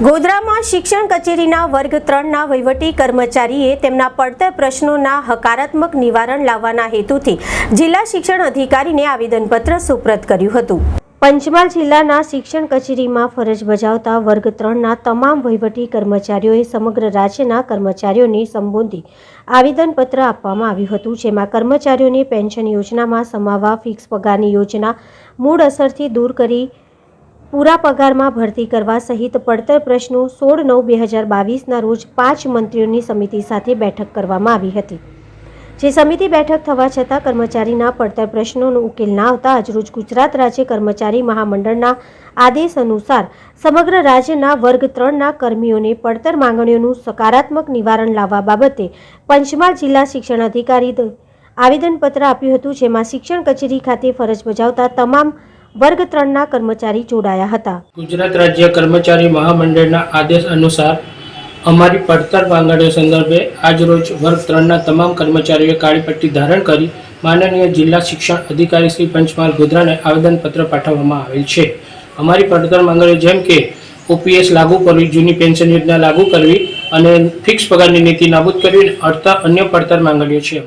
ગોધરામાં શિક્ષણ કચેરીના વર્ગ ત્રણના વહીવટી કર્મચારીએ તેમના પડતર પ્રશ્નોના હકારાત્મક નિવારણ લાવવાના હેતુથી જિલ્લા શિક્ષણ અધિકારીને આવેદનપત્ર સુપ્રત કર્યું હતું. પંચમહાલ જિલ્લાના શિક્ષણ કચેરીમાં ફરજ બજાવતા વર્ગ ત્રણના તમામ વહીવટી કર્મચારીઓએ સમગ્ર રાજ્યના કર્મચારીઓને સંબોધી આવેદનપત્ર આપવામાં આવ્યું હતું, જેમાં કર્મચારીઓને પેન્શન યોજનામાં સમાવવા ફિક્સ પગારની યોજના મૂળ અસરથી દૂર કરી પૂરા પગારમાં ભરતી કરવા સહિત પડતર પ્રશ્નો સોળ નવ બે હજાર બાવીસના રોજ પાંચ મંત્રીઓની સમિતિ સાથે બેઠક કરવામાં આવી હતી. જે સમિતિ બેઠક થવા છતાં કર્મચારીના પડતર પ્રશ્નોનો ઉકેલ ના આવતા આજરોજ ગુજરાત રાજ્ય કર્મચારી મહામંડળના આદેશ અનુસાર સમગ્ર રાજ્યના વર્ગ ત્રણના કર્મીઓને પડતર માંગણીઓનું સકારાત્મક નિવારણ લાવવા બાબતે પંચમહાલ જિલ્લા શિક્ષણ અધિકારી આવેદનપત્ર આપ્યું હતું, જેમાં શિક્ષણ કચેરી ખાતે ફરજ બજાવતા તમામ વર્ગ ત્રણના કર્મચારી જોડાયા હતા. ગુજરાત રાજ્ય કર્મચારી મહામંડળના આદેશ અનુસાર અમારી પડતર માંગણીઓ સંદર્ભે આજરોજ વર્ગ ત્રણના તમામ કર્મચારીઓએ કાળી પટ્ટી ધારણ કરી માનનીય જિલ્લા શિક્ષણ અધિકારી શ્રી પંચમહાલ ગોધરાને આવેદનપત્ર પાઠવવામાં આવેલ છે. અમારી પડતર માંગણીઓ જેમ કે ઓપીએસ લાગુ કરવી, જૂની પેન્શન યોજના લાગુ કરવી અને ફિક્સ પગારની નીતિ નાબૂદ કરવી અડતા અન્ય પડતર માંગણીઓ છે.